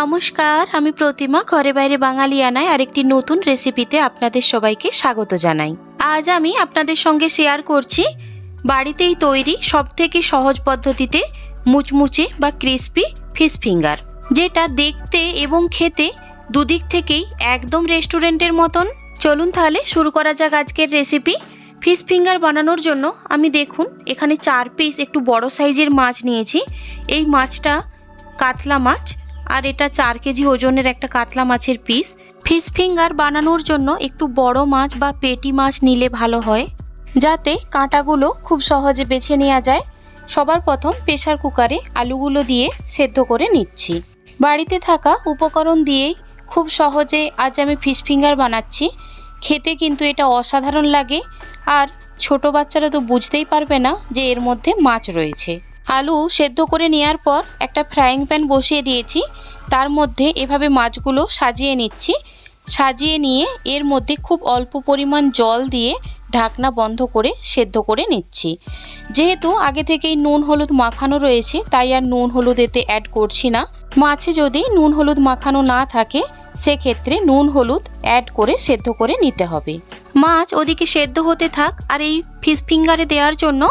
নমস্কার, আমি প্রতিমা, ঘরে বাইরে বাঙালিয়ানায় আরেকটি নতুন রেসিপিতে আপনাদের সবাইকে স্বাগত জানাই। আজ আমি আপনাদের সঙ্গে শেয়ার করছি বাড়িতেই তৈরি সবথেকে সহজ পদ্ধতিতে মুচমুচে বা ক্রিস্পি ফিশ ফিঙ্গার, যেটা দেখতে এবং খেতে দুদিক থেকেই একদম রেস্টুরেন্টের মতন। চলুন তাহলে শুরু করা যাক আজকের রেসিপি। ফিশ ফিঙ্গার বানানোর জন্য আমি দেখুন, এখানে চার পিস একটু বড় সাইজের মাছ নিয়েছি। এই মাছটা কাতলা মাছ আর এটা চার কেজি ওজনের একটা কাতলা মাছের পিস ফিশ ফিঙ্গার বানানোর জন্য একটু বড় মাছ বা পেটি মাছ নিলে ভালো হয়, যাতে কাঁটাগুলো খুব সহজে বেছে নেওয়া যায়। সবার প্রথম প্রেশার কুকারে আলুগুলো দিয়ে সেদ্ধ করে নিচ্ছি। বাড়িতে থাকা উপকরণ দিয়েই খুব সহজে আজ আমি ফিশ ফিঙ্গার বানাচ্ছি। খেতে কিন্তু এটা অসাধারণ লাগে। আর ছোট বাচ্চারা তো বুঝতেই পারবে না যে এর মধ্যে মাছ রয়েছে। আলু সেদ্ধ করে নেওয়ার পর একটা ফ্রাইং প্যান বসিয়ে দিয়েছি। তার মধ্যে এভাবে মাছগুলো সাজিয়ে নিচ্ছি। সাজিয়ে নিয়ে এর মধ্যে খুব অল্প পরিমাণ জল দিয়ে ঢাকনা বন্ধ করে সেদ্ধ করে নিচ্ছি। যেহেতু আগে থেকেই নুন হলুদ মাখানো রয়েছে, তাই আর নুন হলুদ এতে অ্যাড করছি না। মাছে যদি নুন হলুদ মাখানো না থাকে, সেক্ষেত্রে নুন হলুদ অ্যাড করে সেদ্ধ করে নিতে হবে। মাছ ওদিকে সেদ্ধ হতে থাক আর এই ফিশ ফিঙ্গারে দেওয়ার জন্য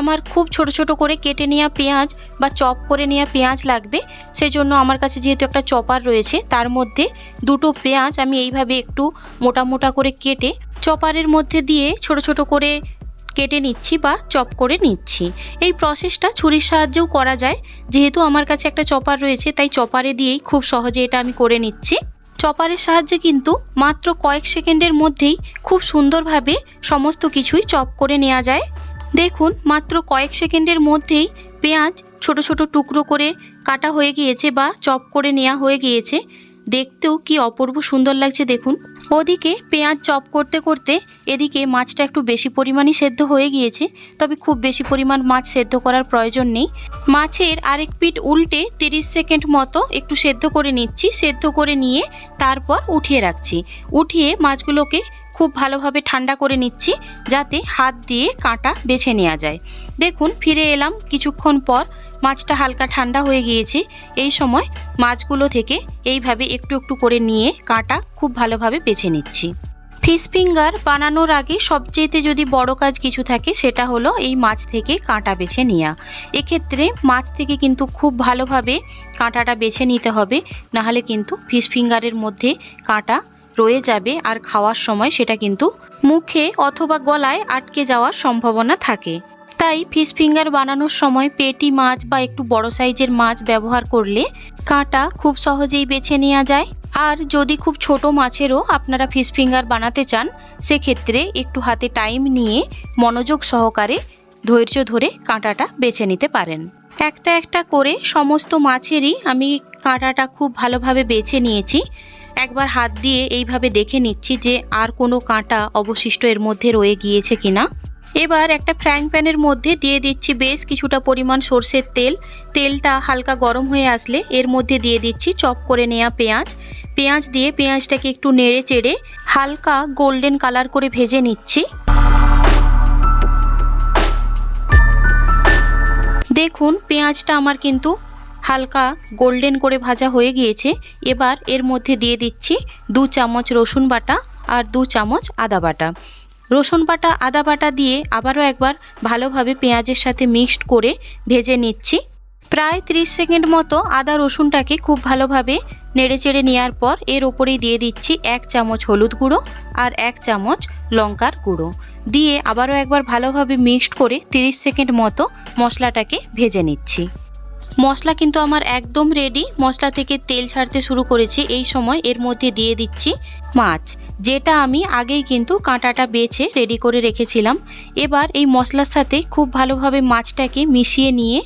আমার খুব ছোট ছোট করে কেটে নেওয়া পেঁয়াজ বা চপ করে নেওয়া পেঁয়াজ লাগবে, সেজন্য আমার কাছে যেহেতু একটা চপার রয়েছে, তার মধ্যে দুটো পেঁয়াজ আমি এইভাবে একটু মোটা মোটা করে কেটে চপারের মধ্যে দিয়ে ছোট ছোট করে কেটে নিচ্ছি বা চপ করে নিচ্ছি। এই প্রসেসটা ছুরির সাহায্যেও করা যায়, যেহেতু আমার কাছে একটা চপার রয়েছে, তাই চপারে দিয়েই খুব সহজে এটা আমি করে নিচ্ছি। চপারের সাহায্যে কিন্তু মাত্র কয়েক সেকেন্ডের মধ্যেই খুব সুন্দরভাবে সমস্ত কিছুই চপ করে নেওয়া যায়। দেখুন, মাত্র কয়েক সেকেন্ডের মধ্যেই পেঁয়াজ ছোট ছোট টুকরো করে কাটা হয়ে গিয়েছে বা চপ করে নেওয়া হয়ে গিয়েছে। দেখতেও কি অপূর্ব সুন্দর লাগছে দেখুন। ওদিকে পেঁয়াজ চপ করতে করতে এদিকে মাছটা একটু বেশি পরিমাণই সেদ্ধ হয়ে গিয়েছে, তবে খুব বেশি পরিমাণ মাছ সেদ্ধ করার প্রয়োজন নেই। মাছের আরেক পিঠ উল্টে 30 সেকেন্ড মতো একটু সেদ্ধ করে নিচ্ছি, সেদ্ধ করে নিয়ে তারপর উঠিয়ে রাখছি। উঠিয়ে মাছগুলোকে খুব ভালোভাবে ঠান্ডা করে নিচ্ছি যাতে হাত দিয়ে কাঁটা বেছে নেওয়া যায়। দেখুন, ফিরে এলাম। কিছুক্ষণ পর মাছটা হালকা ঠান্ডা হয়ে গিয়েছে। এই সময় মাছগুলো থেকে এইভাবে একটু একটু করে নিয়ে কাঁটা খুব ভালোভাবে বেছে নিচ্ছি। ফিশ ফিঙ্গার বানানোর আগে সবচেয়েতে যদি বড় কাজ কিছু থাকে, সেটা হলো এই মাছ থেকে কাঁটা বেছে নেওয়া। এক্ষেত্রে মাছ থেকে কিন্তু খুব ভালোভাবে কাঁটাটা বেছে নিতে হবে। নাহলে কিন্তু ফিশ ফিঙ্গারের মধ্যে কাঁটা রয়ে যাবে আর খাওয়ার সময় সেটা কিন্তু মুখে অথবা গলায় আটকে যাওয়ার সম্ভাবনা থাকে। তাই ফিশ ফিঙ্গার বানানোর সময় পেটি মাছ বা একটু বড় সাইজের মাছ ব্যবহার করলে কাঁটা খুব সহজেই বেছে নেওয়া যায়। আর যদি খুব ছোট মাছেরও আপনারা ফিশ ফিঙ্গার বানাতে চান, সেক্ষেত্রে একটু হাতে টাইম নিয়ে মনোযোগ সহকারে ধৈর্য ধরে কাঁটাটা বেছে নিতে পারেন। একটা একটা করে সমস্ত মাছেরই আমি কাঁটাটা খুব ভালোভাবে বেছে নিয়েছি। একবার হাত দিয়ে এইভাবে দেখে নিচ্ছি যে আর কোনো কাঁটা অবশিষ্ট এর মধ্যে রয়ে গিয়েছে কিনা। এবার একটা ফ্রাইং প্যানের মধ্যে দিয়ে দিচ্ছি বেশ কিছুটা পরিমাণ সর্ষের তেল। তেলটা হালকা গরম হয়ে আসলে এর মধ্যে দিয়ে দিচ্ছি চপ করে নেওয়া পেঁয়াজ। পেঁয়াজ দিয়ে পেঁয়াজটাকে একটু নেড়ে চেড়ে হালকা গোল্ডেন কালার করে ভেজে নিচ্ছি। দেখুন, পেঁয়াজটা আমার কিন্তু হালকা গোল্ডেন করে ভাজা হয়ে গিয়েছে। এবার এর মধ্যে দিয়ে দিচ্ছি দু চামচ রসুন বাটা আর দু চামচ আদা বাটা। রসুন বাটা, আদা বাটা দিয়ে আবারও একবার ভালোভাবে পেঁয়াজের সাথে মিক্সড করে ভেজে নিচ্ছি। প্রায় 30 সেকেন্ড মতো আদা রসুনটাকে খুব ভালোভাবে নেড়ে চেড়ে নেওয়ার পর এর ওপরেই দিয়ে দিচ্ছি এক চামচ হলুদ গুঁড়ো আর এক চামচ লঙ্কার গুঁড়ো। দিয়ে আবারও একবার ভালোভাবে মিক্সড করে 30 সেকেন্ড মতো মশলাটাকে ভেজে নিচ্ছি। মশলা কিন্তু আমার একদম রেডি মশলা থেকে তেল ছাড়তে শুরু করেছে, এই সময় এর মধ্যে দিয়ে দিচ্ছি মাছ, যেটা আমি আগেই কিন্তু কাঁটাটা বেছে রেডি করে রেখেছিলাম। এবার এই মশলার সাথে খুব ভালোভাবে মাছটাকে মিশিয়ে নিয়ে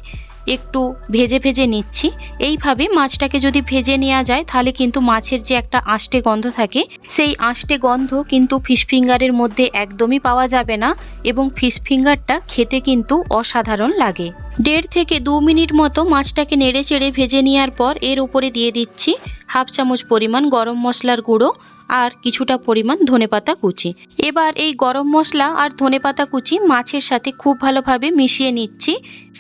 একটু ভেজে ভেজে নিচ্ছি। এইভাবে মাছটাকে যদি ভেজে নেওয়া যায়, তাহলে কিন্তু মাছের যে একটা আষ্টে গন্ধ থাকে, সেই আষ্টে গন্ধ কিন্তু ফিশ ফিঙ্গারের মধ্যে একদমই পাওয়া যাবে না এবং ফিশ ফিঙ্গারটা খেতে কিন্তু অসাধারণ লাগে। দেড় থেকে দু মিনিট মতো মাছটাকে নেড়ে চেড়ে ভেজে নেওয়ার পর এর উপরে দিয়ে দিচ্ছি হাফ চামচ পরিমাণ গরম মশলার গুঁড়ো আর কিছুটা পরিমাণ ধনেপাতা কুচি। এবার এই গরম মশলা আর ধনেপাতা কুচি মাছের সাথে খুব ভালোভাবে মিশিয়ে নিচ্ছি।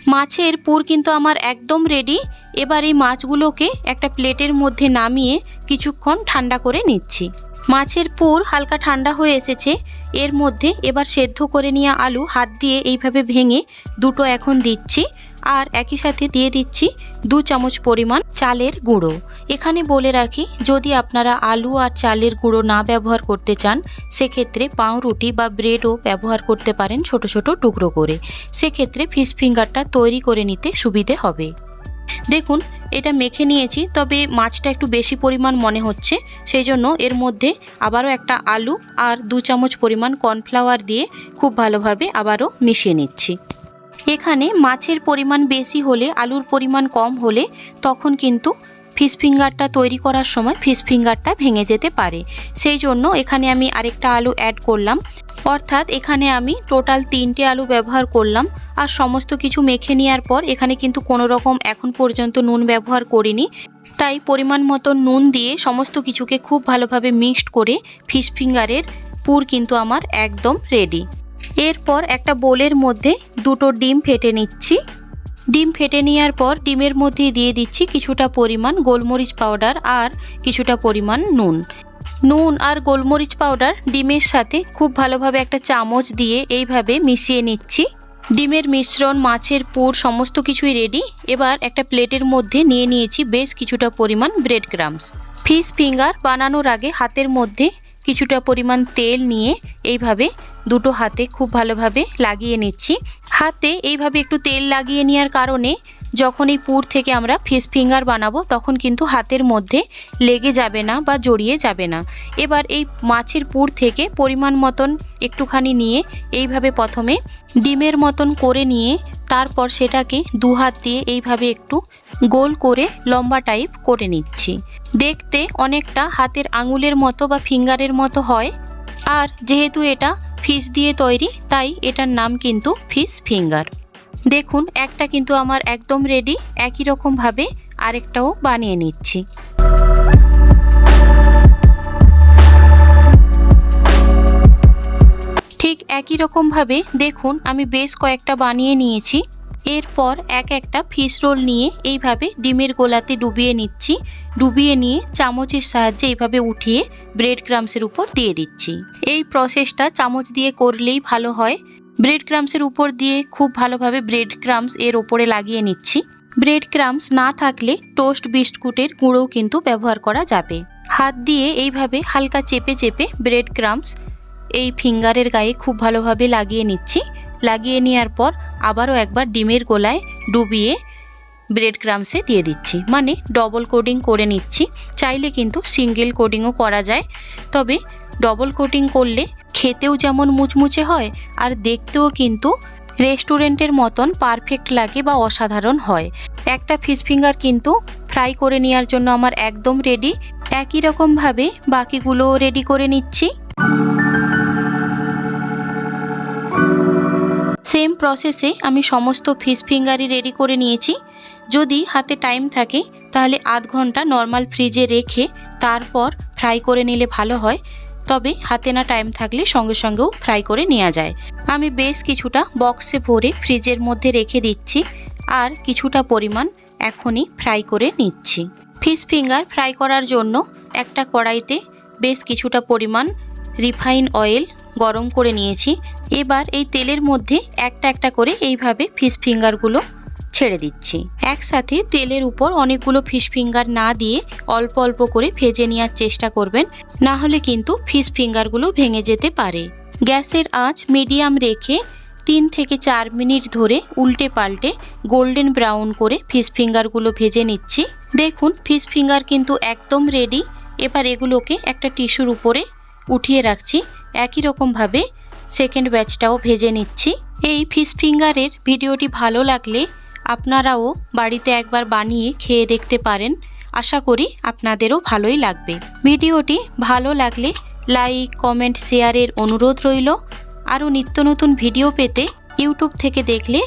মাছের পুর কিন্তু আমার একদম রেডি এবার এই মাছগুলোকে একটা প্লেটের মধ্যে নামিয়ে কিছুক্ষণ ঠান্ডা করে নিচ্ছি। মাছের পুর হালকা ঠান্ডা হয়ে এসেছে। এর মধ্যে এবার সেদ্ধ করে নেওয়া আলু হাত দিয়ে এইভাবে ভেঙে দুটো এখন দিচ্ছি। আর একই সাথে দিয়ে দিচ্ছি দু চামচ পরিমাণ চালের গুঁড়ো। এখানে বলে রাখি, যদি আপনারা আলু আর চালের গুঁড়ো না ব্যবহার করতে চান, সেক্ষেত্রে পাউরুটি বা ব্রেডও ব্যবহার করতে পারেন ছোট ছোট টুকরো করে। সেক্ষেত্রে ফিশ ফিঙ্গারটা তৈরি করে নিতে সুবিধে হবে। দেখুন, এটা মেখে নিয়েছি, তবে মাছটা একটু বেশি পরিমাণ মনে হচ্ছে সেই জন্য এর মধ্যে আবারও একটা আলু আর দু চামচ পরিমাণ কর্নফ্লাওয়ার দিয়ে খুব ভালোভাবে আবারও মিশিয়ে নিচ্ছি। এখানে মাছের পরিমাণ বেশি হলে, আলুর পরিমাণ কম হলে তখন কিন্তু ফিশ ফিঙ্গারটা তৈরি করার সময় ফিশ ফিঙ্গারটা ভেঙে যেতে পারে। সেই জন্য এখানে আমি আরেকটা আলু অ্যাড করলাম। অর্থাৎ এখানে আমি টোটাল তিনটে আলু ব্যবহার করলাম আর সমস্ত কিছু মেখে নেওয়ার পর এখানে কিন্তু কোনো রকম এখন পর্যন্ত নুন ব্যবহার করিনি। তাই পরিমাণ মতো নুন দিয়ে সমস্ত কিছুকে খুব ভালোভাবে মিক্সড করে ফিশ ফিঙ্গারের পুর কিন্তু আমার একদম রেডি এরপর একটা বোলের মধ্যে দুটো ডিম ফেটে নিচ্ছি। ডিম ফেটে নেওয়ার পর ডিমের মধ্যে দিয়ে দিচ্ছি কিছুটা পরিমাণ গোলমরিচ পাউডার আর কিছুটা পরিমাণ নুন। নুন আর গোলমরিচ পাউডার ডিমের সাথে খুব ভালোভাবে একটা চামচ দিয়ে এইভাবে মিশিয়ে নিচ্ছি। ডিমের মিশ্রণ, মাছের পুর, সমস্ত কিছুই রেডি এবার একটা প্লেটের মধ্যে নিয়ে নিয়েছি বেশ কিছুটা পরিমাণ ব্রেড ক্রামস ফিশ ফিঙ্গার বানানোর আগে হাতের মধ্যে কিছুটা পরিমাণ তেল নিয়ে এইভাবে দুটো হাতে খুব ভালোভাবে লাগিয়ে নিচ্ছি। হাতে এইভাবে একটু তেল লাগিয়ে নেওয়ার কারণে যখন এই পুর থেকে আমরা ফিশ ফিঙ্গার বানাবো, তখন কিন্তু হাতের মধ্যে লেগে যাবে না বা জড়িয়ে যাবে না। এবার এই মাছের পুর থেকে পরিমাণ মতন একটুখানি নিয়ে এইভাবে প্রথমে ডিমের মতন করে নিয়ে তারপর সেটাকে দু হাত দিয়ে এইভাবে একটু গোল করে লম্বা টাইপ করে নিচ্ছি। দেখতে অনেকটা হাতের আঙুলের মতো বা ফিঙ্গারের মতো হয়। আর যেহেতু এটা ফিশ দিয়ে তৈরি, তাই এটার নাম কিন্তু ফিশ ফিঙ্গার। দেখুন, একটা কিন্তু আমার একদম রেডি একই রকমভাবে আরেকটাও বানিয়ে নিচ্ছি। ঠিক একই রকমভাবে দেখুন, আমি বেশ কয়েকটা বানিয়ে নিয়েছি। এরপর এক একটা ফিশ রোল নিয়ে এইভাবে ডিমের গোলাতে ডুবিয়ে নিচ্ছি। ডুবিয়ে নিয়ে চামচের সাহায্যে এইভাবে উঠিয়ে ব্রেড ক্রামসের উপর দিয়ে দিচ্ছি। এই প্রসেসটা চামচ দিয়ে করলেই ভালো হয়। ব্রেড ক্রামসের উপর দিয়ে খুব ভালোভাবে ব্রেড ক্রামস এর ওপরে লাগিয়ে নিচ্ছি। ব্রেড ক্রামস না থাকলে টোস্ট বিস্কুটের গুঁড়োও কিন্তু ব্যবহার করা যাবে। হাত দিয়ে এইভাবে হালকা চেপে চেপে ব্রেড ক্রামস এই ফিঙ্গারের গায়ে খুব ভালোভাবে লাগিয়ে নিচ্ছি। লাগিয়ে নেওয়ার পর আবারও একবার ডিমের গোলায় ডুবিয়ে ব্রেড ক্রামসে দিয়ে দিচ্ছি। মানে ডবল কোডিং করে নিচ্ছি। চাইলে কিন্তু সিঙ্গেল কোডিংও করা যায়। তবে ডবল কোটিং করলে খেতেও যেমন মুচমুচে হয়, আর দেখতেও কিন্তু রেস্টুরেন্টের মতন পারফেক্ট লাগে বা অসাধারণ হয়। একটা ফিশ ফিঙ্গার কিন্তু ফ্রাই করে নেওয়ার জন্য আমার একদম রেডি একই রকমভাবে বাকিগুলোও রেডি করে নিচ্ছি। সেম প্রসেসে আমি সমস্ত ফিশ ফিঙ্গারই রেডি করে নিয়েছি। যদি হাতে টাইম থাকে, তাহলে আধ ঘণ্টা নর্মাল ফ্রিজে রেখে তারপর ফ্রাই করে নিলে ভালো হয়। তবে হাতে না টাইম থাকলে সঙ্গে সঙ্গেও ফ্রাই করে নেওয়া যায়। আমি বেশ কিছুটা বক্সে ভরে ফ্রিজের মধ্যে রেখে দিচ্ছি আর কিছুটা পরিমাণ এখনই ফ্রাই করে নিচ্ছি। ফিশ ফিঙ্গার ফ্রাই করার জন্য একটা কড়াইতে বেশ কিছুটা পরিমাণ রিফাইন অয়েল গরম করে নিয়েছি। এবার এই তেলের মধ্যে একটা একটা করে এইভাবে ফিশ ফিঙ্গারগুলো ছেড়ে দিচ্ছি। একসাথে তেলের উপর অনেকগুলো ফিশ ফিঙ্গার না দিয়ে অল্প অল্প করে ভেজে নেওয়ার চেষ্টা করবেন। না হলে কিন্তু ফিশ ফিঙ্গারগুলো ভেঙে যেতে পারে। গ্যাসের আঁচ মিডিয়াম রেখে তিন থেকে চার মিনিট ধরে উল্টে পাল্টে গোল্ডেন ব্রাউন করে ফিশ ফিঙ্গারগুলো ভেজে নিচ্ছি। দেখুন ফিশ ফিঙ্গার কিন্তু একদম রেডি এবার এগুলোকে একটা টিস্যুর উপরে উঠিয়ে রাখছি। একই রকমভাবে সেকেন্ড ব্যাচটাও ভেজে নিচ্ছি। এই ফিশ ফিঙ্গারের ভিডিওটি ভালো লাগলে আপনারাও বাড়িতে একবার বানিয়ে খেয়ে দেখতে পারেন। আশা করি আপনাদেরও ভালোই লাগবে। ভিডিওটি ভালো লাগলে লাইক কমেন্ট শেয়ারের অনুরোধ রইল। আরও নিত্য নতুন ভিডিও পেতে ইউটিউব থেকে দেখলে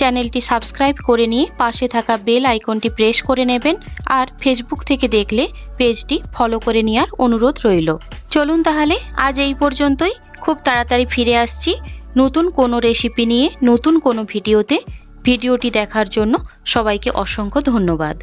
চ্যানেলটি সাবস্ক্রাইব করে নিয়ে পাশে থাকা বেল আইকনটি প্রেস করে নেবেন আর ফেসবুক থেকে দেখলে পেজটি ফলো করে নেওয়ার অনুরোধ রইল। চলুন তাহলে আজ এই পর্যন্তই। খুব তাড়াতাড়ি ফিরে আসছি নতুন কোনো রেসিপি নিয়ে নতুন কোনো ভিডিওতে। ভিডিওটি দেখার জন্য সবাইকে অসংখ্য ধন্যবাদ।